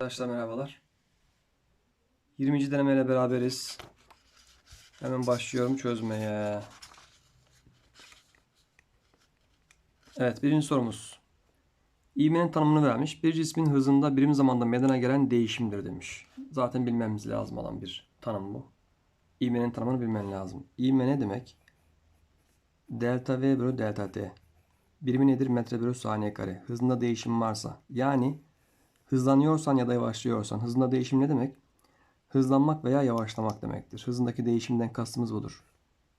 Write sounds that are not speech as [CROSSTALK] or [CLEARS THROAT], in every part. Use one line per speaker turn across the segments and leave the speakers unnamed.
Arkadaşlar merhabalar. 20. denemeyle beraberiz. Hemen başlıyorum çözmeye. Evet birinci sorumuz. İğmenin tanımını vermiş. Bir cismin hızında birim zamanda meydana gelen değişimdir demiş. Zaten bilmemiz lazım olan bir tanım bu. İğmenin tanımını bilmen lazım. İğme ne demek? Delta V bölü delta T. Birimi nedir? Metre bölü saniye kare. Hızında değişim varsa. Yani Hızlanıyorsan ya da yavaşlıyorsan hızında değişim ne demek? Hızlanmak veya yavaşlamak demektir. Hızındaki değişimden kastımız budur.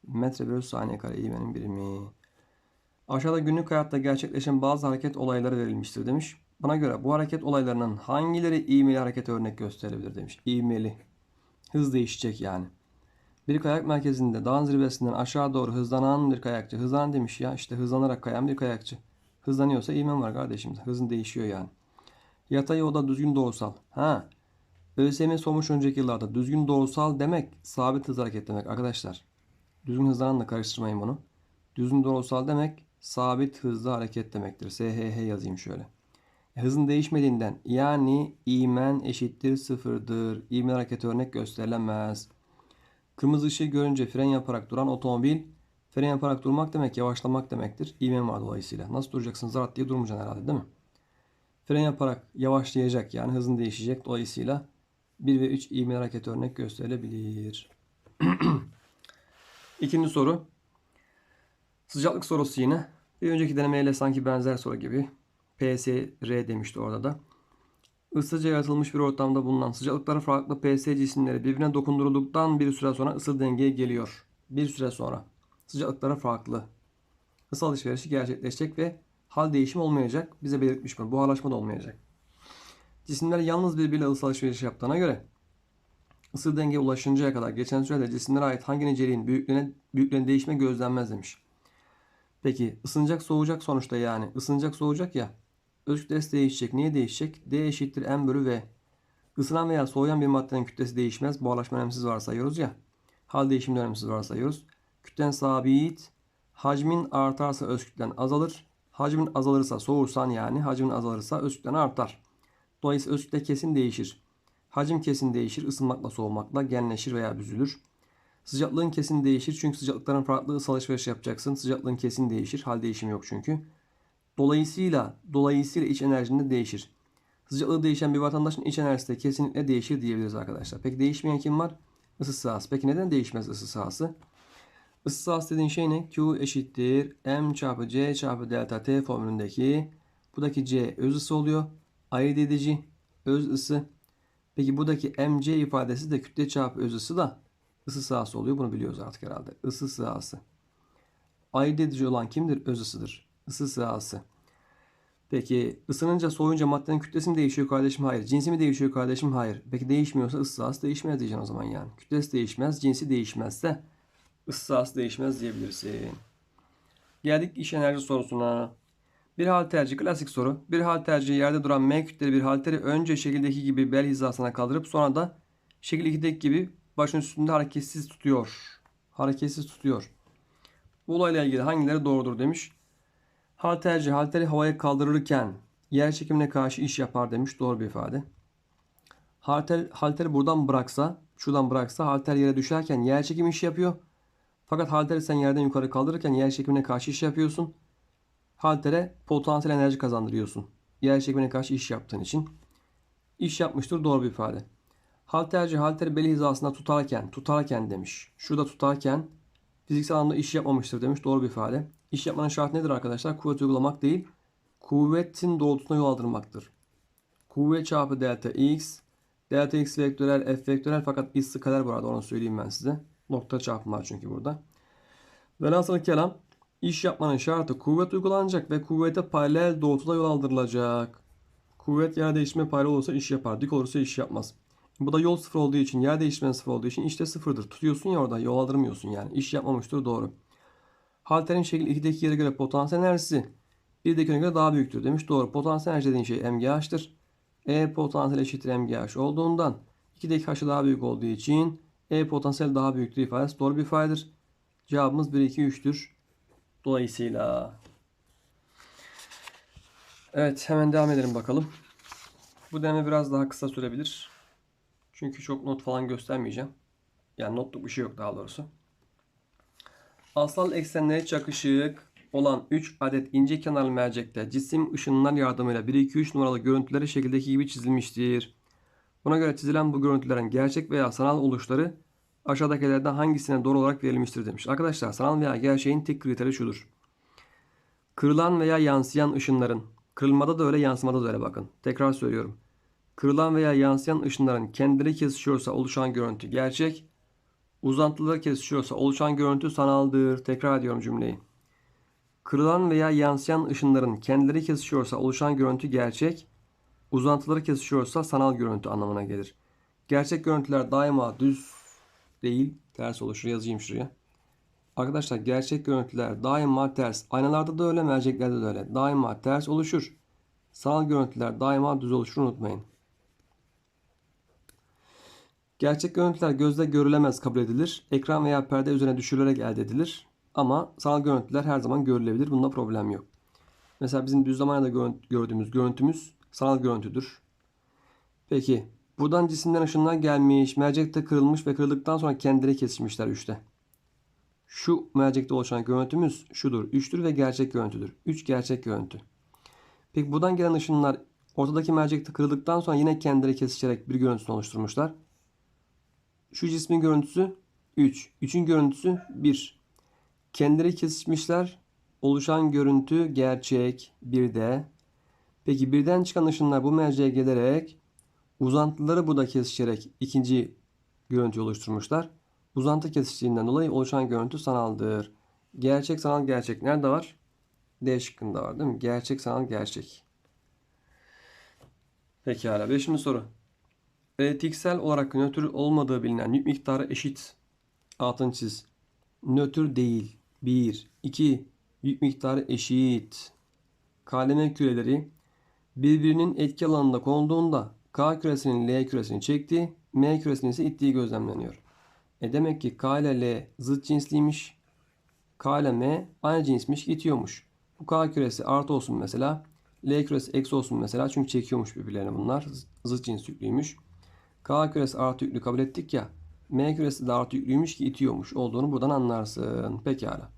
Metre bölü saniye kare ivmenin birimi. Aşağıda günlük hayatta gerçekleşen bazı hareket olayları verilmiştir demiş. Buna göre bu hareket olaylarının hangileri ivmeli hareket örnek gösterebilir demiş. İvmeli. Hız değişecek yani. Bir kayak merkezinde dağın zirvesinden aşağı doğru hızlanan bir kayakçı. Hızlanan demiş ya işte hızlanarak kayan bir kayakçı. Hızlanıyorsa ivmen var kardeşim. Hızın değişiyor yani. Yatay oda düzgün doğrusal. Ha. ÖSYM sormuş önceki yıllarda. Düzgün doğrusal demek sabit hız hareket demek arkadaşlar. Düzgün hızlananla karıştırmayın bunu. Düzgün doğrusal demek sabit hızlı hareket demektir. SHH yazayım şöyle. E, hızın değişmediğinden yani imen eşittir sıfırdır. İmen hareket örnek gösterilemez. Kırmızı ışığı görünce fren yaparak duran otomobil fren yaparak durmak demek yavaşlamak demektir. İmen var dolayısıyla. Nasıl duracaksın zarat diye durmayacaksın herhalde değil mi? Fren yaparak yavaşlayacak yani hızın değişecek. Dolayısıyla 1 ve 3 ivme hareket örnek gösterilebilir. [CLEARS THROAT] İkinci soru. Sıcaklık sorusu yine. Bir önceki denemeyle sanki benzer soru gibi. PSR demişti orada da. Isıca yaratılmış bir ortamda bulunan sıcaklıkları farklı PS cisimleri birbirine dokundurulduktan bir süre sonra ısı dengeye geliyor. Bir süre sonra sıcaklıkları farklı. Isı alışverişi gerçekleşecek ve hal değişimi olmayacak. Bize belirtmiş bunu. Buharlaşma da olmayacak. Cisimler yalnız birbiriyle ısı alışverişi yaptığına göre ısı dengeye ulaşıncaya kadar geçen sürede cisimlere ait hangi niceliğin büyüklüğüne, büyüklüğüne değişme gözlenmez demiş. Peki ısınacak soğuyacak sonuçta yani. ısınacak soğuyacak ya. Öz kütlesi değişecek. Niye değişecek? D eşittir M bölü V. Isınan veya soğuyan bir maddenin kütlesi değişmez. Buharlaşma önemsiz varsayıyoruz ya. Hal değişimi önemsiz varsayıyoruz. Kütlen sabit. Hacmin artarsa öz kütlen azalır. Hacmin azalırsa soğursan yani hacmin azalırsa öz artar. Dolayısıyla öz kesin değişir. Hacim kesin değişir. ısınmakla soğumakla genleşir veya büzülür. Sıcaklığın kesin değişir çünkü sıcaklıkların farklı ısı alışveriş yapacaksın. Sıcaklığın kesin değişir. Hal değişimi yok çünkü. Dolayısıyla dolayısıyla iç enerjinde değişir. Sıcaklığı değişen bir vatandaşın iç enerjisi de kesinlikle değişir diyebiliriz arkadaşlar. Peki değişmeyen kim var? Isı sahası. Peki neden değişmez ısı sahası? Isı sahası dediğin şey ne? Q eşittir M çarpı C çarpı delta T formülündeki buradaki C öz ısı oluyor. Ayırt edici öz ısı. Peki buradaki MC ifadesi de kütle çarpı öz ısı da ısı sahası oluyor. Bunu biliyoruz artık herhalde. Isı sahası. Ayırt edici olan kimdir? Öz ısıdır. Isı sahası. Peki ısınınca soğuyunca maddenin kütlesi mi değişiyor kardeşim? Hayır. Cinsi mi değişiyor kardeşim? Hayır. Peki değişmiyorsa ısı sahası değişmez diyeceksin o zaman yani. Kütlesi değişmez, cinsi değişmezse ısı sahası değişmez diyebilirsin. Geldik iş enerji sorusuna. Bir halterci klasik soru. Bir halterci yerde duran M kütleli bir halteri önce şekildeki gibi bel hizasına kaldırıp sonra da şekil 2'deki gibi başın üstünde hareketsiz tutuyor. Hareketsiz tutuyor. Bu olayla ilgili hangileri doğrudur demiş. Halterci halteri havaya kaldırırken yer çekimine karşı iş yapar demiş. Doğru bir ifade. Halter, halteri buradan bıraksa, şuradan bıraksa halter yere düşerken yer çekim işi yapıyor. Fakat halteri sen yerden yukarı kaldırırken yer çekimine karşı iş yapıyorsun. Haltere potansiyel enerji kazandırıyorsun. Yer çekimine karşı iş yaptığın için. İş yapmıştır doğru bir ifade. Halterci halteri beli hizasında tutarken, tutarken demiş. Şurada tutarken fiziksel anlamda iş yapmamıştır demiş. Doğru bir ifade. İş yapmanın şartı nedir arkadaşlar? Kuvvet uygulamak değil, kuvvetin doğrultusuna yol aldırmaktır. Kuvvet çarpı delta x, delta x vektörel, f vektörel fakat biz skaler bu arada onu söyleyeyim ben size. Nokta çarpım var çünkü burada. Velhasıl kelam iş yapmanın şartı kuvvet uygulanacak ve kuvvete paralel doğrultuda yol aldırılacak. Kuvvet yer değişme paralel olursa iş yapar. Dik olursa iş yapmaz. Bu da yol sıfır olduğu için, yer değişmeyen sıfır olduğu için işte sıfırdır. Tutuyorsun ya orada yol aldırmıyorsun yani. İş yapmamıştır doğru. Halterin şekil 2'deki yere göre potansiyel enerjisi 1'dekine göre daha büyüktür demiş. Doğru. Potansiyel enerji dediğin şey MGH'tır. E potansiyel eşittir MGH olduğundan 2'deki H'ı daha büyük olduğu için E potansiyel daha büyüktür ifadesi doğru bir ifadedir. Cevabımız 1, 2, 3'tür. Dolayısıyla. Evet hemen devam edelim bakalım. Bu deneme biraz daha kısa sürebilir. Çünkü çok not falan göstermeyeceğim. Yani notluk bir şey yok daha doğrusu. Asal eksenleri çakışık olan 3 adet ince kenarlı mercekte cisim ışınlar yardımıyla 1 2 3 numaralı görüntüleri şekildeki gibi çizilmiştir. Buna göre çizilen bu görüntülerin gerçek veya sanal oluşları aşağıdakilerden hangisine doğru olarak verilmiştir demiş. Arkadaşlar sanal veya gerçeğin tek kriteri şudur. Kırılan veya yansıyan ışınların kırılmada da öyle yansımada da öyle bakın. Tekrar söylüyorum. Kırılan veya yansıyan ışınların kendileri kesişiyorsa oluşan görüntü gerçek. Uzantıları kesişiyorsa oluşan görüntü sanaldır. Tekrar ediyorum cümleyi. Kırılan veya yansıyan ışınların kendileri kesişiyorsa oluşan görüntü gerçek. Uzantıları kesişiyorsa sanal görüntü anlamına gelir. Gerçek görüntüler daima düz değil, ters oluşur. Yazayım şuraya. Arkadaşlar gerçek görüntüler daima ters. Aynalarda da öyle, merceklerde de öyle. Daima ters oluşur. Sanal görüntüler daima düz oluşur unutmayın. Gerçek görüntüler gözle görülemez kabul edilir. Ekran veya perde üzerine düşürülerek elde edilir. Ama sanal görüntüler her zaman görülebilir. Bunda problem yok. Mesela bizim düz zamanında gördüğümüz görüntümüz sanal görüntüdür. Peki buradan cisimden ışınlar gelmiş, mercekte kırılmış ve kırıldıktan sonra kendileri kesişmişler üçte. Şu mercekte oluşan görüntümüz şudur. Üçtür ve gerçek görüntüdür. Üç gerçek görüntü. Peki buradan gelen ışınlar ortadaki mercekte kırıldıktan sonra yine kendileri kesişerek bir görüntüsünü oluşturmuşlar. Şu cismin görüntüsü 3. 3'ün görüntüsü 1. Kendileri kesişmişler. Oluşan görüntü gerçek 1'de. Peki birden çıkan ışınlar bu merceğe gelerek uzantıları burada kesişerek ikinci görüntü oluşturmuşlar. Uzantı kesiştiğinden dolayı oluşan görüntü sanaldır. Gerçek sanal gerçek nerede var? D şıkkında var değil mi? Gerçek sanal gerçek. Pekala. Beşinci soru. Elektriksel olarak nötr olmadığı bilinen yük miktarı eşit. Altın çiz. Nötr değil. 1. 2. Yük miktarı eşit. KLM küreleri birbirinin etki alanında konduğunda K küresinin L küresini çektiği, M küresinin ise ittiği gözlemleniyor. E demek ki K ile L zıt cinsliymiş. K ile M aynı cinsmiş, itiyormuş. Bu K küresi artı olsun mesela. L küresi eksi olsun mesela. Çünkü çekiyormuş birbirlerini bunlar. Zıt cins yüklüymüş. K küresi artı yüklü kabul ettik ya. M küresi de artı yüklüymüş ki itiyormuş olduğunu buradan anlarsın. Pekala.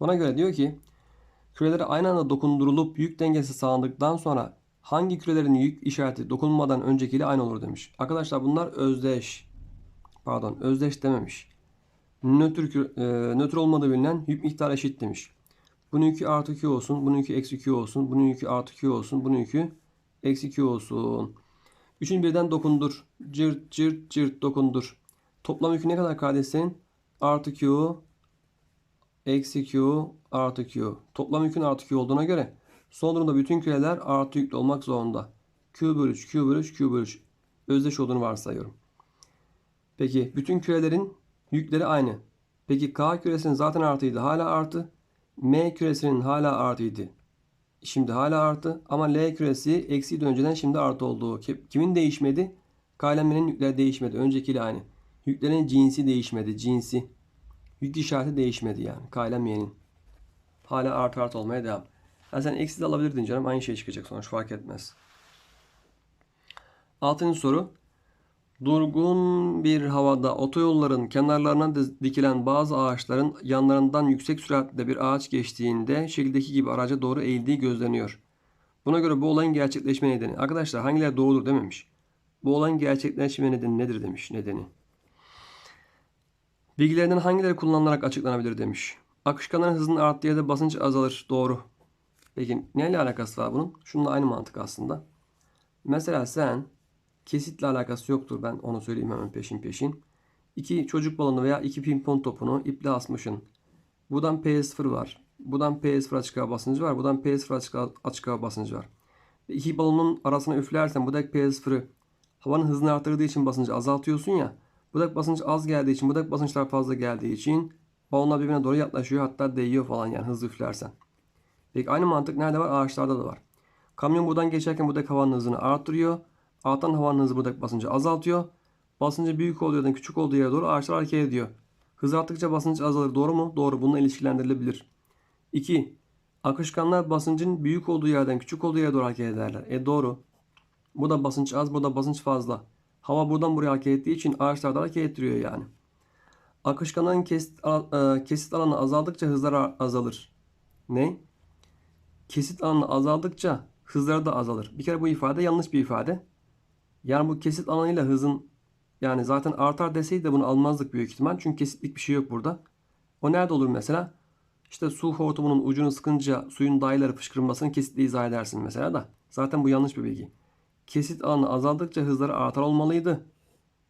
Buna göre diyor ki kürelere aynı anda dokundurulup yük dengesi sağlandıktan sonra hangi kürelerin yük işareti dokunmadan öncekiyle aynı olur demiş. Arkadaşlar bunlar özdeş. Pardon özdeş dememiş. Nötr, e, nötr olmadığı bilinen yük miktarı eşit demiş. Bunun yükü artı Q olsun. Bunun yükü eksi Q olsun. Bunun yükü artı Q olsun. Bunun yükü eksi Q olsun. Üçün birden dokundur. Cırt cırt cırt dokundur. Toplam yükü ne kadar kardeşlerin? Artı Q, eksi Q, artı Q. Toplam yükün artı Q olduğuna göre son durumda bütün küreler artı yüklü olmak zorunda. Q bölü 3, Q bölü 3, Q bölü 3. Özdeş olduğunu varsayıyorum. Peki bütün kürelerin yükleri aynı. Peki K küresinin zaten artıydı. Hala artı. M küresinin hala artıydı. Şimdi hala artı ama L küresi eksiydi önceden şimdi artı oldu. Kimin değişmedi? Kalemenin yükleri değişmedi. Öncekiyle aynı. Yüklerin cinsi değişmedi. Cinsi. Yük işareti değişmedi yani. Kailem Y'nin. Hala artı artı olmaya devam. Yani sen eksi de alabilirdin canım. Aynı şey çıkacak sonuç fark etmez. Altıncı soru. Durgun bir havada otoyolların kenarlarına dikilen bazı ağaçların yanlarından yüksek süratle bir ağaç geçtiğinde şekildeki gibi araca doğru eğildiği gözleniyor. Buna göre bu olayın gerçekleşme nedeni. Arkadaşlar hangileri doğrudur dememiş. Bu olayın gerçekleşme nedeni nedir demiş nedeni. Bilgilerinden hangileri kullanılarak açıklanabilir demiş. Akışkanların hızının arttığı yerde basınç azalır. Doğru. Peki neyle alakası var bunun? Şununla aynı mantık aslında. Mesela sen Kesitle alakası yoktur. Ben onu söyleyeyim hemen peşin peşin. İki çocuk balonu veya iki pimpon topunu iple asmışın. Buradan P0 var. Buradan P0 açık hava basıncı var. Buradan P0 açık, açık hava basıncı var. İki balonun arasına üflersen buradaki P0'ı havanın hızını arttırdığı için basıncı azaltıyorsun ya. Buradaki basınç az geldiği için, buradaki basınçlar fazla geldiği için balonlar birbirine doğru yaklaşıyor hatta değiyor falan yani hızlı üflersen. Peki aynı mantık nerede var? Ağaçlarda da var. Kamyon buradan geçerken buradaki havanın hızını arttırıyor. Artan havanın hızı buradaki basıncı azaltıyor. Basıncı büyük olduğu yerden küçük olduğu yere doğru ağaçlar hareket ediyor. Hız arttıkça basınç azalır. Doğru mu? Doğru. Bununla ilişkilendirilebilir. 2. Akışkanlar basıncın büyük olduğu yerden küçük olduğu yere doğru hareket ederler. E doğru. Bu da basınç az, bu da basınç fazla. Hava buradan buraya hareket ettiği için ağaçlar da hareket ettiriyor yani. Akışkanın kesit, e, kesit alanı azaldıkça hızlar azalır. Ne? Kesit alanı azaldıkça hızları da azalır. Bir kere bu ifade yanlış bir ifade. Yani bu kesit alanıyla hızın yani zaten artar deseydi de bunu almazdık büyük ihtimal. Çünkü kesitlik bir şey yok burada. O nerede olur mesela? İşte su hortumunun ucunu sıkınca suyun dayıları fışkırmasını kesitle izah edersin mesela da. Zaten bu yanlış bir bilgi. Kesit alanı azaldıkça hızları artar olmalıydı.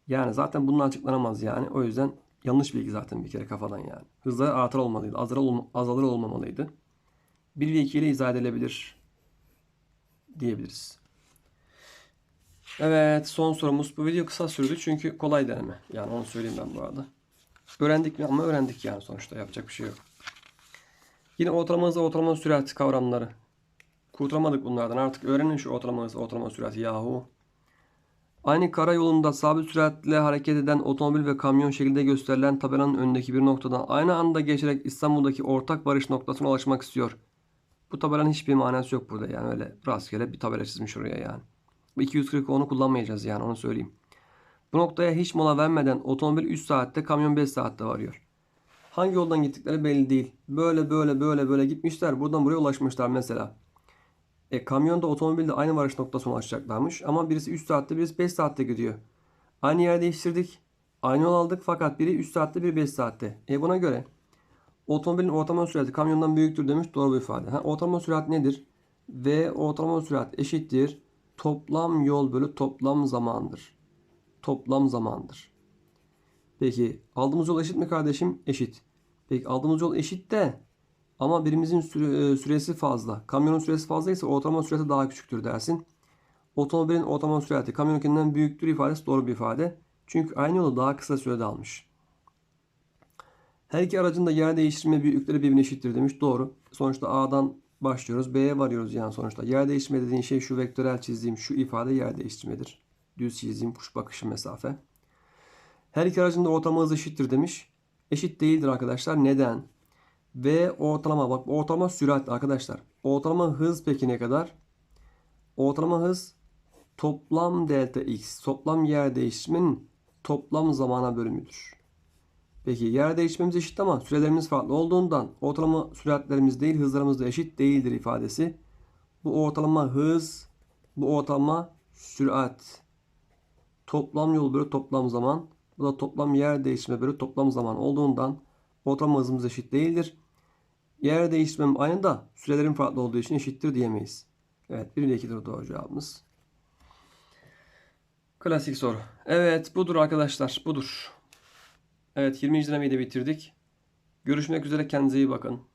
Yani zaten bunun açıklanamaz yani. O yüzden yanlış bilgi zaten bir kere kafadan yani. Hızları artar olmalıydı. Azalır, olma- azalır olmamalıydı. 1 ve 2 ile izah edilebilir diyebiliriz. Evet son sorumuz. Bu video kısa sürdü çünkü kolay deneme. Yani onu söyleyeyim ben bu arada. Öğrendik mi ama öğrendik yani sonuçta yapacak bir şey yok. Yine ortalama hız ve ortalama sürat kavramları. Kurtulamadık bunlardan. Artık öğrenin şu ortalama hız, ortalama sürati yahu. Aynı karayolunda sabit süratle hareket eden otomobil ve kamyon şekilde gösterilen tabelanın önündeki bir noktadan aynı anda geçerek İstanbul'daki ortak varış noktasına ulaşmak istiyor. Bu tabelanın hiçbir manası yok burada yani öyle rastgele bir tabela çizmiş oraya yani. Bu 240 onu kullanmayacağız yani onu söyleyeyim. Bu noktaya hiç mola vermeden otomobil 3 saatte, kamyon 5 saatte varıyor. Hangi yoldan gittikleri belli değil. Böyle böyle böyle böyle gitmişler. Buradan buraya ulaşmışlar mesela. E, kamyonda otomobilde aynı varış noktasına ulaşacaklarmış. Ama birisi 3 saatte birisi 5 saatte gidiyor. Aynı yer değiştirdik. Aynı yol aldık fakat biri 3 saatte biri 5 saatte. E buna göre otomobilin ortalama sürati kamyondan büyüktür demiş doğru bir ifade. Ha, ortalama sürat nedir? V ortalama sürat eşittir. Toplam yol bölü toplam zamandır. Toplam zamandır. Peki aldığımız yol eşit mi kardeşim? Eşit. Peki aldığımız yol eşit de ama birimizin e, süresi fazla. Kamyonun süresi fazlaysa ortalama süresi daha küçüktür dersin. Otomobilin ortalama sürati kamyonunkinden büyüktür ifadesi doğru bir ifade. Çünkü aynı yolu daha kısa sürede almış. Her iki aracın da yer değiştirme büyüklükleri birbirine eşittir demiş. Doğru. Sonuçta A'dan başlıyoruz. B'ye varıyoruz yani sonuçta. Yer değiştirme dediğin şey şu vektörel çizdiğim şu ifade yer değiştirmedir. Düz çizdiğim kuş bakışı mesafe. Her iki aracın da ortalama hızı eşittir demiş. Eşit değildir arkadaşlar. Neden? V ortalama bak ortalama sürat arkadaşlar. Ortalama hız peki ne kadar? Ortalama hız toplam delta x toplam yer değiştirmenin toplam zamana bölümüdür. Peki yer değişmemiz eşit ama sürelerimiz farklı olduğundan ortalama süratlerimiz değil hızlarımız da eşit değildir ifadesi. Bu ortalama hız, bu ortalama sürat. Toplam yol bölü toplam zaman. Bu da toplam yer değiştirme bölü toplam zaman olduğundan ortalama hızımız eşit değildir. Yer değiştirmem aynı da sürelerin farklı olduğu için eşittir diyemeyiz. Evet 1 ile 2'dir doğru cevabımız. Klasik soru. Evet budur arkadaşlar budur. Evet 20. denemeyi de bitirdik. Görüşmek üzere kendinize iyi bakın.